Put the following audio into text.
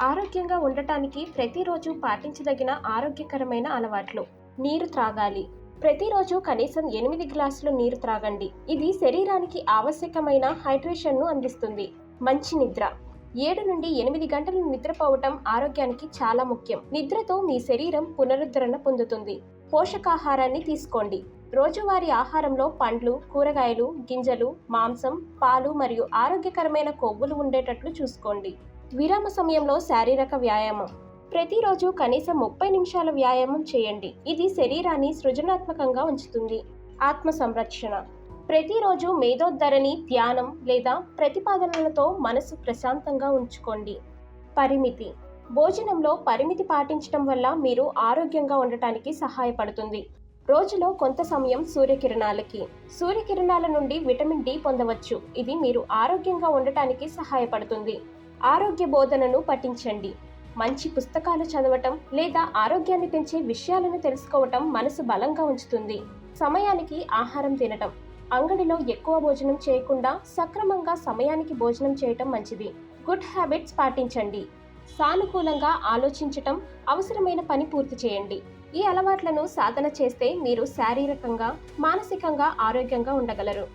ఆరోగ్యంగా ఉండటానికి ప్రతిరోజు పాటించదగిన ఆరోగ్యకరమైన అలవాట్లు. నీరు త్రాగాలి. ప్రతిరోజు కనీసం ఎనిమిది గ్లాసులు నీరు త్రాగండి. ఇది శరీరానికి ఆవశ్యకమైన హైడ్రేషన్ను అందిస్తుంది. మంచి నిద్ర. ఏడు నుండి ఎనిమిది గంటలు నిద్రపోవటం ఆరోగ్యానికి చాలా ముఖ్యం. నిద్రతో మీ శరీరం పునరుద్ధరణ పొందుతుంది. పోషకాహారాన్ని తీసుకోండి. రోజువారీ ఆహారంలో పండ్లు కూరగాయలు గింజలు మాంసం పాలు మరియు ఆరోగ్యకరమైన కొవ్వులు ఉండేటట్లు చూసుకోండి. విరామ సమయంలో శారీరక వ్యాయామం. ప్రతిరోజు కనీసం ముప్పై నిమిషాల వ్యాయామం చేయండి. ఇది శరీరాన్ని సృజనాత్మకంగా ఉంచుతుంది. ఆత్మ సంరక్షణ. ప్రతిరోజు మేధోద్ధరణి ధ్యానం లేదా ప్రతిపాదనలతో మనసు ప్రశాంతంగా ఉంచుకోండి. పరిమితి. భోజనంలో పరిమితి పాటించడం వల్ల మీరు ఆరోగ్యంగా ఉండటానికి సహాయపడుతుంది. రోజులో కొంత సమయం సూర్యకిరణాలకి. సూర్యకిరణాల నుండి విటమిన్ డి పొందవచ్చు. ఇది మీరు ఆరోగ్యంగా ఉండటానికి సహాయపడుతుంది. ఆరోగ్య బోధనను పఠించండి. మంచి పుస్తకాలు చదవటం లేదా ఆరోగ్యాన్ని పెంచే విషయాలను తెలుసుకోవటం మనసు బలంగా ఉంచుతుంది. సమయానికి ఆహారం తినటం. అంగడిలో ఎక్కువ భోజనం చేయకుండా సక్రమంగా సమయానికి భోజనం చేయటం మంచిది. గుడ్ హ్యాబిట్స్ పాటించండి. సానుకూలంగా ఆలోచించటం అవసరమైన పని పూర్తి చేయండి. ఈ అలవాట్లను సాధన చేస్తే మీరు శారీరకంగా మానసికంగా ఆరోగ్యంగా ఉండగలరు.